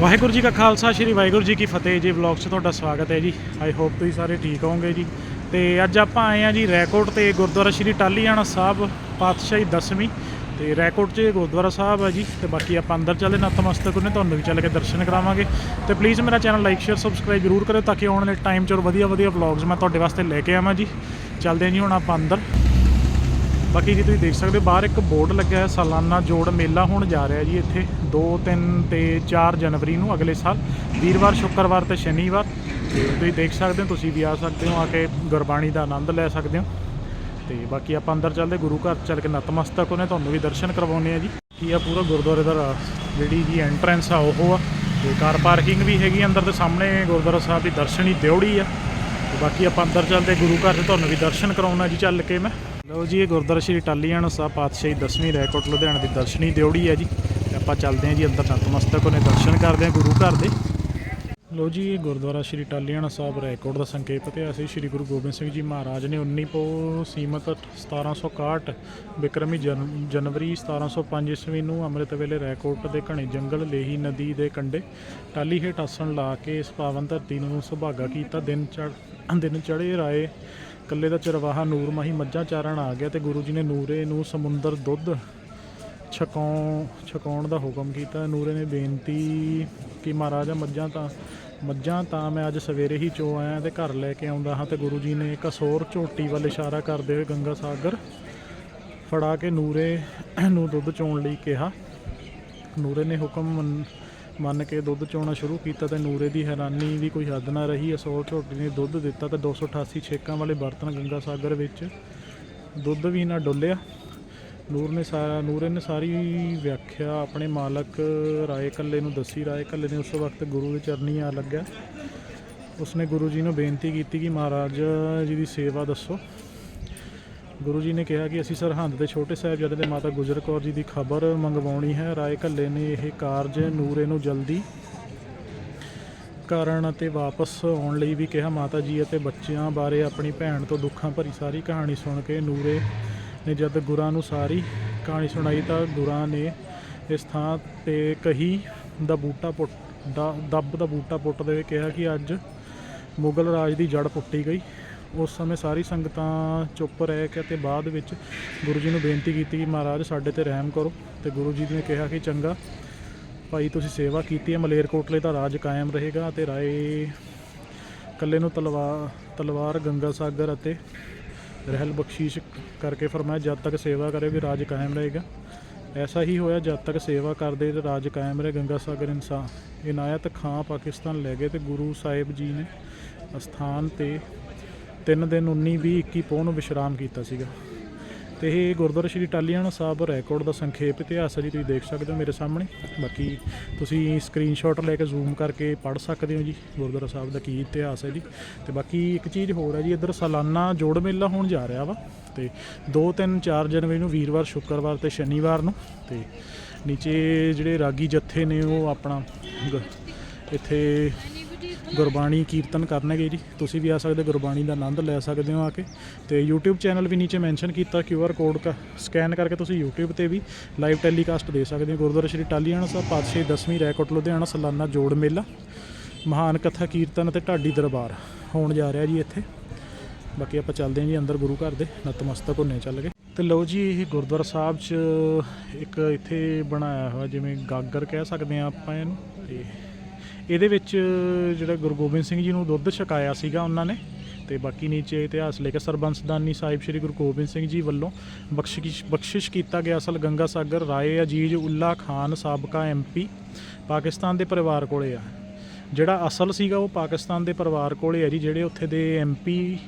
ਵਾਹਿਗੁਰੂ ਜੀ ਕਾ ਖਾਲਸਾ, ਸ੍ਰੀ ਵਾਹਿਗੁਰੂ ਜੀ ਕੀ ਫਤਿਹ ਜੀ। ਵਲੌਗ 'ਚ ਤੁਹਾਡਾ ਸਵਾਗਤ ਹੈ ਜੀ। ਆਈ ਹੋਪ ਤੁਸੀਂ ਸਾਰੇ ਠੀਕ ਹੋਵੋਗੇ ਜੀ। ਤੇ ਅੱਜ ਆਪਾਂ ਆਏ ਆ ਜੀ ਰੈਕੋਟ ਤੇ ਗੁਰਦੁਆਰਾ ਸ੍ਰੀ ਟਾਲੀਆਣਾ ਸਾਹਿਬ, ਪਾਤਸ਼ਾਹੀ ਦਸਵੀਂ। ਤੇ ਰੈਕੋਟ 'ਚ ਗੁਰਦੁਆਰਾ ਸਾਹਿਬ ਹੈ ਜੀ। ਤੇ ਬਾਕੀ ਆਪਾਂ ਅੰਦਰ ਚੱਲੇ, ਨਤਮਸਤਕ ਉਹਨੇ ਤੁਹਾਨੂੰ ਵੀ ਚੱਲ ਕੇ ਦਰਸ਼ਨ ਕਰਾਵਾਂਗੇ। ਤੇ ਪਲੀਜ਼ ਮੇਰਾ ਚੈਨਲ ਲਾਈਕ ਸ਼ੇਅਰ ਸਬਸਕ੍ਰਾਈਬ ਜ਼ਰੂਰ ਕਰਿਓ ਤਾਂ ਕਿ ਆਉਣ ਵਾਲੇ ਟਾਈਮ 'ਚ ਹੋਰ ਵਧੀਆ ਵਧੀਆ ਵਲੌਗਸ ਮੈਂ ਤੁਹਾਡੇ ਵਾਸਤੇ ਲੈ ਕੇ ਆਵਾਂ ਜੀ। ਚੱਲਦੇ ਹਾਂ ਜੀ ਹੁਣ ਆਪਾਂ ਅੰਦਰ। ਬਾਕੀ ਜੀ ਤੁਸੀਂ ਦੇਖ ਸਕਦੇ ਹੋ, ਬਾਹਰ ਇੱਕ ਬੋਰਡ ਲੱਗਿਆ ਹੈ ਸਾਲਾਨਾ ਜੋੜ ਮੇਲਾ ਹੋਣ ਜਾ ਰਿਹਾ ਜੀ ਇੱਥੇ। 2 3 ਤੇ 4 ਜਨਵਰੀ ਨੂੰ ਅਗਲੇ ਸਾਲ, ਵੀਰਵਾਰ, ਸ਼ੁੱਕਰਵਾਰ ਤੇ ਸ਼ਨੀਵਾਰ। ਤੇ ਤੁਸੀਂ ਦੇਖ ਸਕਦੇ ਹੋ, ਤੁਸੀਂ ਵੀ ਆ ਸਕਦੇ ਹੋ, ਆ ਕੇ ਗੁਰਬਾਣੀ ਦਾ ਆਨੰਦ ਲੈ ਸਕਦੇ ਹੋ। ਤੇ ਬਾਕੀ ਆਪਾਂ ਅੰਦਰ ਚੱਲਦੇ, ਗੁਰੂ ਘਰ ਚੱਲ ਕੇ ਨਤਮਸਤਕ ਉਹਨੇ ਤੁਹਾਨੂੰ ਵੀ ਦਰਸ਼ਨ ਕਰਵਾਉਣੇ ਆ ਜੀ। ਕੀ ਆ ਪੂਰਾ ਗੁਰਦੁਆਰੇ ਦਾ ਜਿਹੜੀ ਜੀ ਐਂਟਰੈਂਸ ਆ ਉਹ ਆ। ਤੇ ਕਾਰ ਪਾਰਕਿੰਗ ਵੀ ਹੈਗੀ ਅੰਦਰ ਤੇ ਸਾਹਮਣੇ, ਗੁਰਦੁਆਰਾ ਸਾਹਿਬ ਦੀ ਦਰਸ਼ਨੀ ਦਿਉੜੀ ਆ। ਤੇ ਬਾਕੀ ਆਪਾਂ ਅੰਦਰ ਚੱਲਦੇ, ਗੁਰੂ ਘਰ 'ਚ ਤੁਹਾਨੂੰ ਵੀ ਦਰਸ਼ਨ ਕਰਾਉਣਾ ਜੀ ਚੱਲ ਕੇ ਮੈਂ। ਲਓ ਜੀ, ਇਹ ਗੁਰਦੁਆਰਾ ਸ਼੍ਰੀ ਟਾਲੀਆਣਾ ਸਾਹਿਬ ਪਾਤਸ਼ਾਹੀ ਦਸਵੀਂ ਰੈਕੋਟ ਲੁਧਿਆਣਾ ਦੀ ਦਰਸ਼ਨੀ ਦਿਉੜੀ ਹੈ ਜੀ। ਤੇ ਆਪਾਂ ਚੱਲਦੇ ਹਾਂ ਜੀ, ਅੰਦਰ ਨਤਮਸਤਕ ਉਹਨੇ ਦਰਸ਼ਨ ਕਰਦੇ ਹਾਂ ਗੁਰੂ ਘਰ ਦੇ। ਲਓ ਜੀ, ਇਹ ਗੁਰਦੁਆਰਾ ਸ਼੍ਰੀ ਟਾਲੀਆਣਾ ਸਾਹਿਬ ਰੈਕੋਟ ਦਾ ਸੰਕੇਤ ਇਤਿਹਾਸ ਹੈ ਸ਼੍ਰੀ ਗੁਰੂ ਗੋਬਿੰਦ ਸਿੰਘ ਜੀ ਮਹਾਰਾਜ ਨੇ 19 ਪੋ ਸੀਮਤ 1761 ਬਿਕਰਮੀ ਜਨ- ਜਨਵਰੀ 1705 ਈਸਵੀ ਨੂੰ ਅੰਮ੍ਰਿਤ ਵੇਲੇ ਰੈਕੋਟ ਦੇ ਘਣੇ ਜੰਗਲ ਲੇਹੀ ਨਦੀ ਦੇ ਕੰਢੇ ਟਾਲੀ ਹੇਠ ਆਸਣ ਲਾ ਕੇ ਇਸ ਪਾਵਨ ਧਰਤੀ ਨੂੰ ਸੁਭਾਗਾ ਕੀਤਾ। ਦਿਨ ਚੜ ਦਿਨ ਚੜੇ ਰਾਏ ਕੱਲੇ ਦਾ ਚਰਵਾਹਾ ਨੂਰਮਾਹੀ ਮੱਝਾਂ ਚਾਰਨ ਆ ਗਿਆ ਤੇ ਗੁਰੂ ਜੀ ਨੇ ਨੂਰੇ ਨੂੰ ਸਮੁੰਦਰ ਦੁੱਧ ਛਕਾਉਣ ਛਕਾਉਣ ਦਾ ਹੁਕਮ ਕੀਤਾ। ਨੂਰੇ ਨੇ ਬੇਨਤੀ ਕਿ ਮਹਾਰਾਜਾ ਮੱਝਾਂ ਤਾਂ ਮੱਝਾਂ ਤਾਂ ਮੈਂ ਅੱਜ ਸਵੇਰੇ ਹੀ ਚੋ ਆਇਆ ਤੇ ਘਰ ਲੈ ਕੇ ਆਉਂਦਾ ਹਾਂ ਤੇ ਗੁਰੂ ਜੀ ਨੇ ਕਸੋਰ ਝੋਟੀ ਵੱਲ ਇਸ਼ਾਰਾ ਕਰਦੇ ਹੋਏ ਗੰਗਾ ਸਾਗਰ ਫੜਾ ਕੇ ਨੂਰੇ ਨੂੰ ਦੁੱਧ ਚੋਣ ਲਈ ਕਿਹਾ। ਨੂਰੇ ਨੇ ਹੁਕਮ ਮੰਨ- ਕੇ ਦੁੱਧ ਚੋਣਾ ਸ਼ੁਰੂ ਕੀਤਾ ਤੇ ਨੂਰੇ ਦੀ ਹੈਰਾਨੀ ਦੀ ਕੋਈ ਹੱਦ ਨਾ ਰਹੀ। ਅਸੋਲ ਝੋਟੀ ਨੇ ਦੁੱਧ ਦਿੱਤਾ ਤੇ 288 ਛੇਕਾਂ ਵਾਲੇ ਬਰਤਨ ਗੰਗਾ ਸਾਗਰ ਵਿੱਚ। ਦੁੱਧ ਵੀ ਨਾ ਡੁੱਲਿਆ। ਨੂਰ ਨੇ ਸਾਰਾ ਨੂਰੇ ਨੇ ਸਾਰੀ ਵਿਆਖਿਆ ਆਪਣੇ ਮਾਲਕ ਰਾਏ ਕੱਲੇ ਨੂੰ ਦੱਸੀ। ਰਾਏ ਕੱਲੇ ਨੇ ਉਸ ਵਕਤ ਗੁਰੂ ਦੇ ਚਰਨੀ ਆ ਲੱਗਿਆ। ਉਸਨੇ ਗੁਰੂ ਜੀ ਨੂੰ ਬੇਨਤੀ ਕੀਤੀ ਕਿ ਮਹਾਰਾਜ ਜੀ ਦੀ ਸੇਵਾ ਦੱਸੋ। ਗੁਰੂ ਜੀ ਨੇ ਕਿਹਾ ਕਿ ਅਸੀਂ ਸਰਹੰਦ ਦੇ ਛੋਟੇ ਸਾਹਿਬਜ਼ਾਦੇ ਦੇ ਮਾਤਾ ਗੁਜਰ ਕੌਰ ਜੀ ਦੀ ਖਬਰ ਮੰਗਵਾਉਣੀ ਹੈ। ਰਾਏ ਕੱਲੇ ਨੇ ਇਹ ਕਾਰਜ ਨੂਰੇ ਨੂੰ ਜਲਦੀ ਕਰਨ ਅਤੇ ਵਾਪਸ ਆਉਣ ਲਈ ਵੀ ਕਿਹਾ। ਮਾਤਾ ਜੀ ਅਤੇ ਬੱਚਿਆਂ ਬਾਰੇ ਆਪਣੀ ਭੈਣ ਤੋਂ ਦੁੱਖਾਂ ਭਰੀ ਸਾਰੀ ਕਹਾਣੀ ਸੁਣ ਕੇ ਨੂਰੇ ਨੇ ਜਦ ਗੁਰਾਂ ਨੂੰ ਸਾਰੀ ਕਹਾਣੀ ਸੁਣਾਈ ਤਾਂ ਗੁਰਾਂ ਨੇ ਇਸ ਥਾਂ ਤੇ ਕਹੀ, ਦਾ ਬੂਟਾ ਪੁੱਟ, ਦਾ, ਦੱਬ ਦਾ ਬੂਟਾ ਪੁੱਟਦੇ ਹੋਏ ਕਿਹਾ ਕਿ ਅੱਜ ਮੁਗਲ ਰਾਜ ਦੀ ਜੜ ਪੁੱਟੀ ਗਈ। ਉਸ ਸਮੇਂ ਸਾਰੀ ਸੰਗਤਾਂ ਚੁੱਪ ਰਹਿ ਕੇ ਤੇ ਬਾਅਦ ਵਿੱਚ ਗੁਰੂ ਜੀ ਨੂੰ ਬੇਨਤੀ ਕੀਤੀ ਕਿ ਮਹਾਰਾਜ ਸਾਡੇ ਤੇ ਰਹਿਮ ਕਰੋ ਤੇ ਗੁਰੂ ਜੀ ਨੇ ਕਿਹਾ ਕਿ ਚੰਗਾ, ਭਾਈ ਤੁਸੀਂ ਸੇਵਾ ਕੀਤੀ ਹੈ, ਮਲੇਰਕੋਟਲੇ ਦਾ ਰਾਜ ਕਾਇਮ ਰਹੇਗਾ ਤੇ ਰਾਏ ਕੱਲੇ ਨੂੰ ਤਲਵਾਰ ਤਲਵਾਰ, ਗੰਗਾ ਸਾਗਰ ਅਤੇ ਰਹਿਲ ਬਖਸ਼ੀਸ਼ ਕਰਕੇ ਫਰਮਾਇਆ, ਜਦ ਤੱਕ ਸੇਵਾ ਕਰੇ ਵੀ ਰਾਜ ਕਾਇਮ ਰਹੇਗਾ। ਐਸਾ ਹੀ ਹੋਇਆ, ਜਦ ਤੱਕ ਸੇਵਾ ਕਰਦੇ ਤੇ ਰਾਜ ਕਾਇਮ ਰਹੇ, ਗੰਗਾ ਸਾਗਰ ਇਨਸਾਨ ਇਨਾਇਤ ਖਾਂ ਪਾਕਿਸਤਾਨ ਲੈ ਗਏ ਤੇ ਗੁਰੂ ਸਾਹਿਬ ਜੀ ਨੇ ਅਸਥਾਨ ਤੇ ਤਿੰਨ ਦਿਨ 19 20 21 ਪੋਹ ਨੂੰ ਵਿਸ਼ਰਾਮ ਕੀਤਾ ਸੀਗਾ। ਤੇ ਇਹ ਗੁਰਦੁਆਰਾ ਸ਼੍ਰੀ ਟਾਲੀਆਣਾ ਸਾਹਿਬ ਰੈਕੋਰਡ ਦਾ ਸੰਖੇਪ ਇਤਿਹਾਸ ਹੈ ਜੀ, ਤੁਸੀਂ ਦੇਖ ਸਕਦੇ ਹੋ ਮੇਰੇ ਸਾਹਮਣੇ। ਬਾਕੀ ਤੁਸੀਂ ਸਕਰੀਨਸ਼ਾਟ ਲੈ ਕੇ ਜ਼ੂਮ ਕਰਕੇ ਪੜ੍ਹ ਸਕਦੇ ਹੋ ਜੀ, ਗੁਰਦੁਆਰਾ ਸਾਹਿਬ ਦਾ ਕੀ ਇਤਿਹਾਸ ਹੈ ਜੀ। ਤੇ ਬਾਕੀ ਇੱਕ ਚੀਜ਼ ਹੋਰ ਹੈ ਜੀ, ਇੱਧਰ ਸਾਲਾਨਾ ਜੋੜ ਮੇਲਾ ਹੋਣ ਜਾ ਰਿਹਾ ਵਾ। ਤੇ 2 3 4 ਜਨਵਰੀ ਨੂੰ ਵੀਰਵਾਰ, ਸ਼ੁੱਕਰਵਾਰ ਤੇ ਸ਼ਨੀਵਾਰ ਨੂੰ। ਤੇ ਨੀਚੇ ਜਿਹੜੇ ਰਾਗੀ ਜੱਥੇ ਨੇ ਉਹ ਆਪਣਾ ਇੱਥੇ ਗੁਰਬਾਣੀ ਕੀਰਤਨ ਕਰਨਗੇ ਜੀ। ਤੁਸੀਂ ਵੀ ਆ ਸਕਦੇ, ਗੁਰਬਾਣੀ ਦਾ ਆਨੰਦ ਲੈ ਸਕਦੇ ਹੋ ਆ ਕੇ। ਤੇ YouTube ਚੈਨਲ ਵੀ ਨੀਚੇ ਮੈਂਸ਼ਨ ਕੀਤਾ, QR ਕੋਡ ਕਾ ਸਕੈਨ ਕਰਕੇ ਤੁਸੀਂ YouTube ਤੇ ਵੀ ਲਾਈਵ ਟੈਲੀਕਾਸਟ ਦੇ ਸਕਦੇ ਹੋ। ਗੁਰਦੁਆਰਾ ਸ਼੍ਰੀ ਟਾਲੀਆਣਾ ਸਾਹਿਬ, ਪਾਤਸ਼ਾਹੀ ਦਸਵੀਂ ਰੈਕੋਟ, ਲੁਧਿਆਣਾ ਸਾਲਾਨਾ ਜੋੜ ਮੇਲਾ, ਮਹਾਨ ਕਥਾ, ਕੀਰਤਨ ਅਤੇ ਢਾਡੀ ਦਰਬਾਰ ਹੋਣ ਜਾ ਰਿਹਾ ਜੀ ਇੱਥੇ। ਬਾਕੀ ਆਪਾਂ ਚੱਲਦੇ ਹਾਂ ਜੀ ਅੰਦਰ ਗੁਰੂ ਘਰ ਦੇ ਨਤਮਸਤਕ ਹੁੰਨੇ ਚੱਲ ਗਏ ਤੇ ਲਓ ਜੀ, ਇਹ ਗੁਰਦੁਆਰਾ ਸਾਹਿਬ 'ਚ ਇੱਕ ਇੱਥੇ ਬਣਾਇਆ ਹੋਇਆ, ਜਿਵੇਂ ਗਾਗਰ ਕਹਿ ਸਕਦੇ ਆ ਆਪਾਂ ਇਹਨੂੰ। ਤੇ ਇਹਦੇ ਵਿੱਚ ਜਿਹੜਾ ਗੁਰੂ ਗੋਬਿੰਦ ਸਿੰਘ ਜੀ ਨੂੰ ਦੁੱਧ ਛਕਾਇਆ ਸੀਗਾ ਉਹਨਾਂ ਨੇ ਤੇ ਬਾਕੀ ਨੀਚੇ ਇਤਿਹਾਸ ਲਿਖਿਆ ਸਰਬੰਸਦਾਨੀ ਸਾਹਿਬ ਸ੍ਰੀ ਗੁਰੂ ਗੋਬਿੰਦ ਸਿੰਘ ਜੀ ਵੱਲੋਂ ਬਖਸ਼ਿਸ਼ ਬਖਸ਼ਿਸ਼ ਕੀਤਾ ਗਿਆ ਅਸਲ ਗੰਗਾ ਸਾਗਰ, ਰਾਏ ਅਜੀਜ਼ ਉੱਲਾ ਖਾਨ ਸਾਬਕਾ ਐਮਪੀ ਪਾਕਿਸਤਾਨ ਦੇ ਪਰਿਵਾਰ ਕੋਲੇ ਆ। ਜਿਹੜਾ ਅਸਲ ਸੀਗਾ ਉਹ ਪਾਕਿਸਤਾਨ ਦੇ ਪਰਿਵਾਰ ਕੋਲੇ ਆ ਜੀ, ਜਿਹੜੇ ਉੱਥੇ ਦੇ ਐਮਪੀ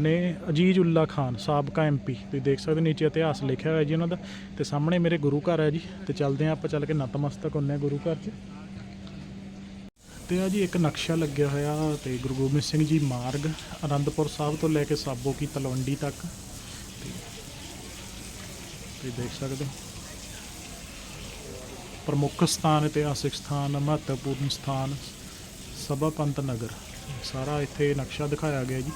ਨੇ ਅਜੀਜ਼ ਉੱਲਾ ਖਾਨ ਸਾਬਕਾ ਐਮਪੀ ਤੁਸੀਂ ਦੇਖ ਸਕਦੇ ਹੋ ਨੀਚੇ ਇਤਿਹਾਸ ਲਿਖਿਆ ਹੋਇਆ ਜੀ ਉਹਨਾਂ ਦਾ ਤੇ ਸਾਹਮਣੇ ਮੇਰੇ ਗੁਰੂ ਘਰ ਹੈ ਜੀ, ਤੇ ਚੱਲਦੇ ਹਾਂ ਆਪਾਂ ਚੱਲ ਕੇ ਨਤਮਸਤਕ ਹੁੰਨੇ ਹਾਂ ਗੁਰੂ ਘਰ 'ਚ। ਤੇ ਆ ਜੀ, ਇੱਕ ਨਕਸ਼ਾ ਲੱਗਿਆ ਹੋਇਆ ਤੇ ਗੁਰੂ ਗੋਬਿੰਦ ਸਿੰਘ ਜੀ ਮਾਰਗ, ਅਨੰਦਪੁਰ ਸਾਹਿਬ ਤੋਂ ਲੈ ਕੇ ਸਾਬੋ ਕੀ ਤਲਵੰਡੀ ਤੱਕ। ਤੇ ਦੇਖ ਸਕਦੇ ਹੋ। ਪ੍ਰਮੁੱਖ ਸਥਾਨ ਇਤਿਹਾਸਿਕ ਸਥਾਨ, ਮਹੱਤਵਪੂਰਨ ਸਥਾਨ, ਸਭਾ ਪੰਤ ਨਗਰ। ਸਾਰਾ ਇੱਥੇ ਨਕਸ਼ਾ ਦਿਖਾਇਆ ਗਿਆ ਜੀ।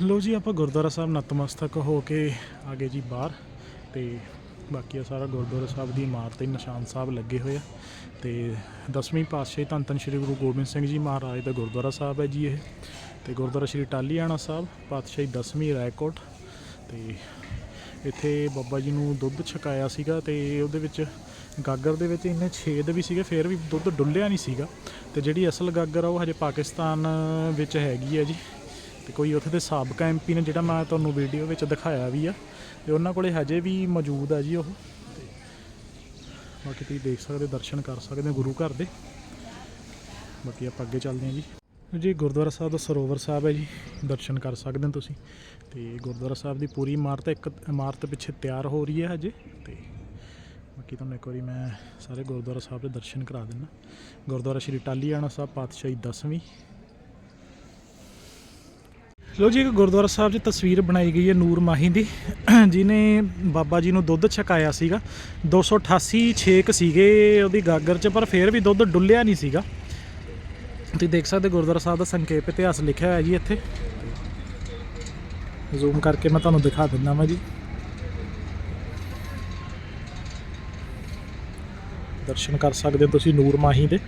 ਲੋ ਜੀ, ਆਪਾਂ ਗੁਰਦੁਆਰਾ ਸਾਹਿਬ ਨਤਮਸਤਕ ਹੋ ਕੇ ਆ ਗਏ ਜੀ ਬਾਹਰ ਤੇ ਬਾਕੀ ਆ ਸਾਰਾ ਗੁਰਦੁਆਰਾ ਸਾਹਿਬ ਦੀ ਇਮਾਰਤ ਤੇ ਨਿਸ਼ਾਨ ਸਾਹਿਬ ਲੱਗੇ ਹੋਏ ਆ ਤੇ ਦਸਵੀਂ ਪਾਤਸ਼ਾਹੀ ਧੰਨ ਧੰਨ ਸ਼੍ਰੀ ਗੁਰੂ ਗੋਬਿੰਦ ਸਿੰਘ ਜੀ ਮਹਾਰਾਜ ਦਾ ਗੁਰਦੁਆਰਾ ਸਾਹਿਬ ਹੈ ਜੀ ਇਹ ਤੇ ਗੁਰਦੁਆਰਾ ਸ਼੍ਰੀ ਟਾਲੀਆਣਾ ਸਾਹਿਬ, ਪਾਤਸ਼ਾਹੀ ਦਸਵੀਂ ਰਾਏਕੋਟ ਤੇ ਇੱਥੇ ਬਾਬਾ ਜੀ ਨੂੰ ਦੁੱਧ ਛਕਾਇਆ ਸੀਗਾ ਤੇ ਉਹਦੇ ਵਿੱਚ ਗਾਗਰ ਦੇ ਵਿੱਚ ਇੰਨੇ ਛੇਦ ਵੀ ਸੀਗੇ, ਫਿਰ ਵੀ ਦੁੱਧ ਡੁੱਲਿਆ ਨਹੀਂ ਸੀਗਾ ਤੇ ਜਿਹੜੀ ਅਸਲ ਗਾਗਰ ਆ ਉਹ ਹਜੇ ਪਾਕਿਸਤਾਨ ਵਿੱਚ ਹੈਗੀ ਹੈ ਜੀ। ਤੇ ਕੋਈ ਉੱਥੇ ਦੇ ਸਾਬਕਾ ਐਮਪੀ ਨੇ ਜਿਹੜਾ ਮੈਂ ਤੁਹਾਨੂੰ ਵੀਡੀਓ ਵਿੱਚ ਦਿਖਾਇਆ ਵੀ ਆ, ਤੇ ਉਹਨਾਂ ਕੋਲੇ ਹਜੇ ਵੀ ਮੌਜੂਦ ਆ ਜੀ ਉਹ। ਤੇ ਬਾਕੀ ਤੁਸੀਂ ਦੇਖ ਸਕਦੇ, ਦਰਸ਼ਨ ਕਰ ਸਕਦੇ ਹੋ ਗੁਰੂ ਘਰ ਦੇ। ਬਾਕੀ ਆਪਾਂ ਅੱਗੇ ਚੱਲਦੇ ਹਾਂ ਜੀ। ਜੀ, ਗੁਰਦੁਆਰਾ ਸਾਹਿਬ ਦਾ ਸਰੋਵਰ ਸਾਹਿਬ ਹੈ ਜੀ, ਦਰਸ਼ਨ ਕਰ ਸਕਦੇ ਹੋ ਤੁਸੀਂ। ਤੇ ਗੁਰਦੁਆਰਾ ਸਾਹਿਬ ਦੀ ਪੂਰੀ ਇਮਾਰਤ ਇੱਕ, ਇਮਾਰਤ ਪਿੱਛੇ ਤਿਆਰ ਹੋ ਰਹੀ ਹੈ ਹਜੇ। ਤੇ ਬਾਕੀ ਤੁਹਾਨੂੰ ਇੱਕ ਵਾਰੀ ਮੈਂ ਸਾਰੇ ਗੁਰਦੁਆਰਾ ਸਾਹਿਬ ਦੇ ਦਰਸ਼ਨ ਕਰਾ ਦਿੰਦਾ। ਗੁਰਦੁਆਰਾ ਸ਼੍ਰੀ ਟਾਲੀਆਣਾ ਸਾਹਿਬ ਪਾਤਸ਼ਾਹੀ 10ਵੀਂ ਲੋ ਜੀ, ਇੱਕ ਗੁਰਦੁਆਰਾ ਸਾਹਿਬ 'ਚ ਤਸਵੀਰ ਬਣਾਈ ਗਈ ਹੈ ਨੂਰ ਮਾਹੀ ਦੀ। ਜਿਨੇ ਬਾਬਾ ਜੀ ਨੂੰ ਦੁੱਧ ਛਕਾਇਆ ਸੀਗਾ। 288 ਛੇਕ ਸੀਗੇ ਉਹਦੀ ਗਾਗਰ 'ਚ, ਪਰ ਫਿਰ ਵੀ ਦੁੱਧ ਡੁੱਲਿਆ ਨਹੀਂ ਸੀਗਾ। ਤੁਸੀਂ ਦੇਖ ਸਕਦੇ ਗੁਰਦੁਆਰਾ ਸਾਹਿਬ ਦਾ ਸੰਖੇਪ ਇਤਿਹਾਸ ਲਿਖਿਆ ਹੋਇਆ ਜੀ ਇੱਥੇ। ਜ਼ੂਮ ਕਰਕੇ ਮੈਂ ਤੁਹਾਨੂੰ ਦਿਖਾ ਦਿੰਦਾ ਮੈਂ ਜੀ। ਦਰਸ਼ਨ ਕਰ ਸਕਦੇ ਹੋ ਤੁਸੀਂ ਨੂਰ ਮਾਹੀ ਦੇ।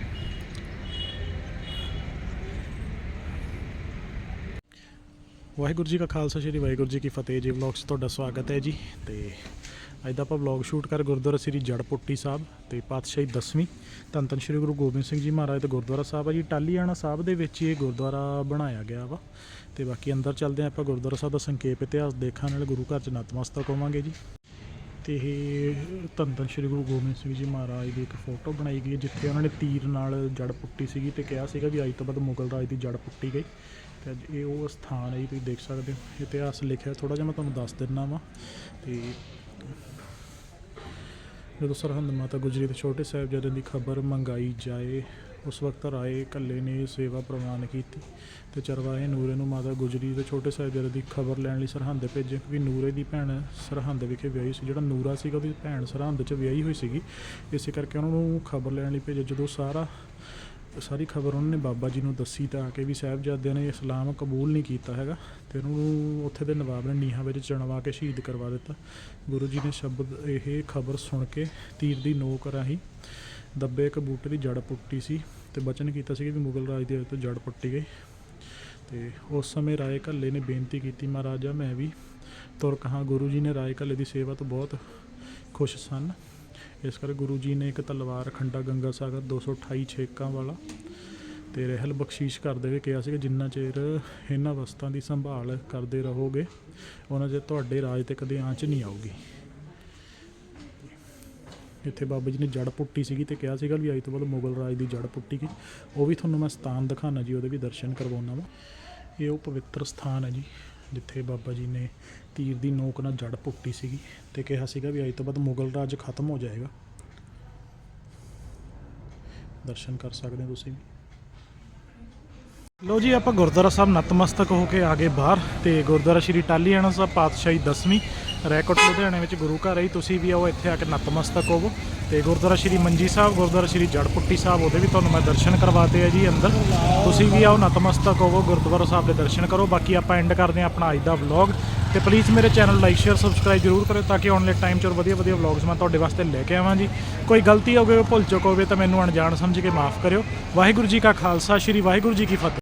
ਵਾਹਿਗੁਰੂ ਜੀ ਕਾ ਖਾਲਸਾ, ਸ਼੍ਰੀ ਵਾਹਿਗੁਰੂ ਜੀ ਕੀ ਫਤਿਹ ਜੀ। ਵਲੌਗਸ ਤੁਹਾਡਾ ਸਵਾਗਤ ਹੈ ਜੀ। ਤੇ ਅੱਜ ਦਾ ਆਪਾਂ ਵਲੌਗ ਸ਼ੂਟ ਕਰ ਗੁਰਦੁਆਰਾ ਸ੍ਰੀ ਜੜ ਸਾਹਿਬ ਤੇ ਪਾਤਸ਼ਾਹੀ 10ਵੀਂ ਧੰਨ ਧੰਨ ਸ਼੍ਰੀ ਗੁਰੂ ਗੋਬਿੰਦ ਸਿੰਘ ਜੀ ਮਹਾਰਾਜ ਦਾ ਗੁਰਦੁਆਰਾ ਸਾਹਿਬ ਆ ਜੀ। ਟਾਲੀਆਣਾ ਸਾਹਿਬ ਦੇ ਵਿੱਚ ਹੀ ਇਹ ਗੁਰਦੁਆਰਾ ਬਣਾਇਆ ਗਿਆ ਵਾ। ਤੇ ਬਾਕੀ ਅੰਦਰ ਚੱਲਦੇ ਆਪਾਂ ਗੁਰਦੁਆਰਾ ਸਾਹਿਬ ਦਾ ਸੰਖੇਪ ਇਤਿਹਾਸ ਦੇਖਣ ਨਾਲ ਗੁਰੂ ਘਰ ਚ ਨਤਮਸਤਕ ਹੋਵਾਂਗੇ ਜੀ। ਤੇ ਇਹ ਧੰਨ ਧੰਨ ਸ਼੍ਰੀ ਗੁਰੂ ਗੋਬਿੰਦ ਸਿੰਘ ਜੀ ਮਹਾਰਾਜ ਦੀ ਇੱਕ ਫੋਟੋ ਬਣਾਈ ਗਈ ਹੈ, ਜਿੱਥੇ ਉਹਨਾਂ ਨੇ ਤੀਰ ਨਾਲ ਜੜ ਪੁੱਟੀ ਸੀਗੀ ਤੇ ਕਿਹਾ ਸੀਗਾ ਵੀ ਅੱਜ ਤੋਂ ਬਾਅਦ ਮੁਗਲ ਰਾਜ ਦੀ ਜੜ ਪੁੱਟੀ ਗਈ। ਤੇ ਅੱਜ ਇਹ ਉਹ ਸਥਾਨ ਹੈ ਜੀ, ਤੁਸੀਂ ਦੇਖ ਸਕਦੇ ਹੋ। ਇਤਿਹਾਸ ਲਿਖਿਆ ਥੋੜਾ ਜਿਹਾ ਮੈਂ ਤੁਹਾਨੂੰ ਦੱਸ ਦਿੰਦਾ ਵਾਂ। ਤੇ ਜਦੋਂ ਸਰਹੰਦ ਮਾਤਾ ਗੁਜਰੀ ਦੇ ਛੋਟੇ ਸਾਹਿਬਜ਼ਾਦਿਆਂ ਦੀ ਖਬਰ ਮੰਗਾਈ ਜਾਏ ਉਸ ਵਕਤ ਰਾਏ ਕੱਲੇ ਨੇ ਸੇਵਾ ਪ੍ਰਵਾਨ ਕੀਤੀ ਤੇ ਚਰਵਾਹੇ ਨੂਰੇ ਨੂੰ ਮਾਤਾ ਗੁਜਰੀ ਦੇ ਛੋਟੇ ਸਾਹਿਬਜ਼ਾਦੇ ਦੀ ਖਬਰ ਲੈਣ ਲਈ ਸਰਹੰਦ ਭੇਜੇ ਵੀ ਨੂਰੇ ਦੀ ਭੈਣ ਸਰਹੰਦ ਵਿਖੇ ਵਿਆਹੀ ਸੀ। ਜਿਹੜਾ ਨੂਰਾ ਸੀਗਾ, ਉਹਦੀ ਭੈਣ ਸਰਹੰਦ 'ਚ ਵਿਆਹੀ ਹੋਈ ਸੀਗੀ। ਇਸੇ ਕਰਕੇ ਉਹਨਾਂ ਨੂੰ ਖਬਰ ਲੈਣ ਲਈ ਭੇਜਿਆ। ਜਦੋਂ ਸਾਰਾ, ਸਾਰੀ ਖਬਰ ਉਹਨਾਂ ਨੇ ਬਾਬਾ ਜੀ ਨੂੰ ਦੱਸੀ ਤਾਂ ਆ ਕੇ ਵੀ ਸਾਹਿਬਜ਼ਾਦਿਆਂ ਨੇ ਇਸਲਾਮ ਕਬੂਲ ਨਹੀਂ ਕੀਤਾ ਹੈਗਾ ਤੇ ਉਹਨਾਂ ਨੂੰ ਉੱਥੇ ਦੇ ਨਵਾਬ ਨੇ ਨੀਹਾਂ ਵਿੱਚ ਚਣਵਾ ਕੇ ਸ਼ਹੀਦ ਕਰਵਾ ਦਿੱਤਾ। ਗੁਰੂ ਜੀ ਨੇ ਸ਼ਬਦ, ਇਹ ਖਬਰ ਸੁਣ ਕੇ ਤੀਰ ਦੀ ਨੋਕ ਰਾਹੀਂ ਦੱਬੇ ਇੱਕ ਬੂਟੇ ਦੀ ਜੜ ਪੁੱਟੀ ਸੀ ਤੇ ਬਚਨ ਕੀਤਾ ਸੀ ਕਿ ਮੁਗਲ ਰਾਜ ਦੇ ਉੱਤੇ ਜੜ ਪੁੱਟੀ ਗਈ। ਤੇ ਉਸ ਸਮੇਂ ਰਾਏ ਕੱਲੇ ਨੇ ਬੇਨਤੀ ਕੀਤੀ, ਮਹਾਰਾਜਾ, ਮੈਂ ਵੀ ਤੁਰ ਕਹਾਂ। ਗੁਰੂ ਜੀ ਨੇ ਰਾਏ ਕੱਲੇ ਦੀ ਸੇਵਾ ਤੋਂ ਬਹੁਤ ਖੁਸ਼ ਸਨ। ਇਸ ਕਰਕੇ ਗੁਰੂ ਜੀ ਨੇ ਇੱਕ ਤਲਵਾਰ, ਖੰਡਾ ਗੰਗਾ ਸਾਗਰ 228 ਛੇਕਾਂ ਵਾਲਾ ਤੇ ਰਹਿਲ ਬਖਸ਼ੀਸ਼ ਕਰਦੇ ਹੋਏ ਕਿਹਾ ਸੀ ਕਿ ਜਿੰਨਾ ਚਿਰ ਇਹਨਾਂ ਵਸਤਾਂ ਦੀ ਸੰਭਾਲ ਕਰਦੇ ਰਹੋਗੇ, ਉਹਨਾਂ ਚਿਰ ਤੁਹਾਡੇ ਰਾਜ ਤੇ ਕਦੇ ਆਂਚ ਨਹੀਂ ਆਊਗੀ। ਜਿੱਥੇ ਬਾਬਾ ਜੀ ਨੇ ਜੜ ਪੁੱਟੀ ਸੀਗੀ ਤੇ ਕਿਹਾ ਸੀਗਾ ਵੀ ਅੱਜ ਤੋਂ ਬਾਅਦ ਮੁਗਲ ਰਾਜ ਦੀ ਜੜ ਪੁੱਟੀ ਗਈ। ਉਹ ਵੀ ਤੁਹਾਨੂੰ ਮੈਂ ਸਥਾਨ ਦਿਖਾਣਾ ਜੀ, ਉਹਦੇ ਵੀ ਦਰਸ਼ਨ ਕਰਵਾਉਣਾ ਵਾ। ਇਹ ਉਹ ਪਵਿੱਤਰ ਸਥਾਨ ਹੈ ਜੀ, ਜਿੱਥੇ ਬਾਬਾ ਜੀ ਨੇ ਤੀਰ ਦੀ ਨੋਕ ਨਾਲ ਜੜ ਪੁੱਟੀ ਸੀਗੀ ਤੇ ਕਿਹਾ ਸੀਗਾ ਵੀ ਅੱਜ ਤੋਂ ਬਾਅਦ ਮੁਗਲ ਰਾਜ ਖਤਮ ਹੋ ਜਾਏਗਾ। ਦਰਸ਼ਨ ਕਰ ਸਕਦੇ ਹੋ ਤੁਸੀਂ ਵੀ। ਲੋ ਜੀ, ਆਪਾਂ ਗੁਰਦੁਆਰਾ ਸਾਹਿਬ ਨਤਮਸਤਕ ਹੋ ਕੇ ਆ ਗਏ ਬਾਹਰ ਤੇ ਗੁਰਦੁਆਰਾ ਸ਼੍ਰੀ ਟਾਲੀਆਣਾ ਸਾਹਿਬ ਪਾਤਸ਼ਾਹੀ 10ਵੀਂ ਰੈਕੋਟ ਲੁਧਿਆਣੇ ਵਿੱਚ ਗੁਰੂ ਘਰ ਹੈ ਤੁਸੀਂ ਵੀ ਆਓ, ਇੱਥੇ ਆ ਕੇ ਨਤਮਸਤਕ ਹੋਵੋ। ਤੇ ਗੁਰਦੁਆਰਾ ਸ਼੍ਰੀ ਮੰਜੀ ਸਾਹਿਬ, ਗੁਰਦੁਆਰਾ ਸ਼੍ਰੀ ਜੜਪੁੱਟੀ ਸਾਹਿਬ, ਉਹਦੇ ਵੀ ਤੁਹਾਨੂੰ ਮੈਂ ਦਰਸ਼ਨ ਕਰਵਾਤੇ ਆ ਜੀ ਅੰਦਰ। ਤੁਸੀਂ ਵੀ ਆਓ, ਨਤਮਸਤਕ ਹੋਵੋ, ਗੁਰਦੁਆਰਾ ਸਾਹਿਬ ਦੇ ਦਰਸ਼ਨ ਕਰੋ। ਬਾਕੀ ਆਪਾਂ ਐਂਡ ਕਰਦੇ ਹਾਂ ਆਪਣਾ ਅੱਜ ਦਾ ਵਲੌਗ ਤੇ ਪਲੀਜ਼ ਮੇਰੇ ਚੈਨਲ ਲਾਈਕ ਸ਼ੇਅਰ ਸਬਸਕ੍ਰਾਈਬ ਜਰੂਰ ਕਰਿਓ ਤਾਂ ਕਿ ਆਉਣ ਵਾਲੇ ਟਾਈਮ 'ਚ ਹੋਰ ਵਧੀਆ ਵਧੀਆ ਵਲੌਗਸ ਮੈਂ ਤੁਹਾਡੇ ਵਾਸਤੇ ਲੈ ਕੇ ਆਵਾਂ ਜੀ। ਕੋਈ ਗਲਤੀ ਹੋਵੇ, ਭੁੱਲ ਚੁੱਕ ਹੋਵੇ ਤਾਂ ਮੈਨੂੰ ਅਣਜਾਣ ਸਮਝ ਕੇ ਮਾਫ ਕਰਿਓ। ਵਾਹਿਗੁਰੂ ਜੀ ਕਾ ਖਾਲਸਾ, ਸ਼੍ਰੀ ਵਾਹਿਗੁਰੂ ਜੀ ਕੀ ਫਤਿਹ।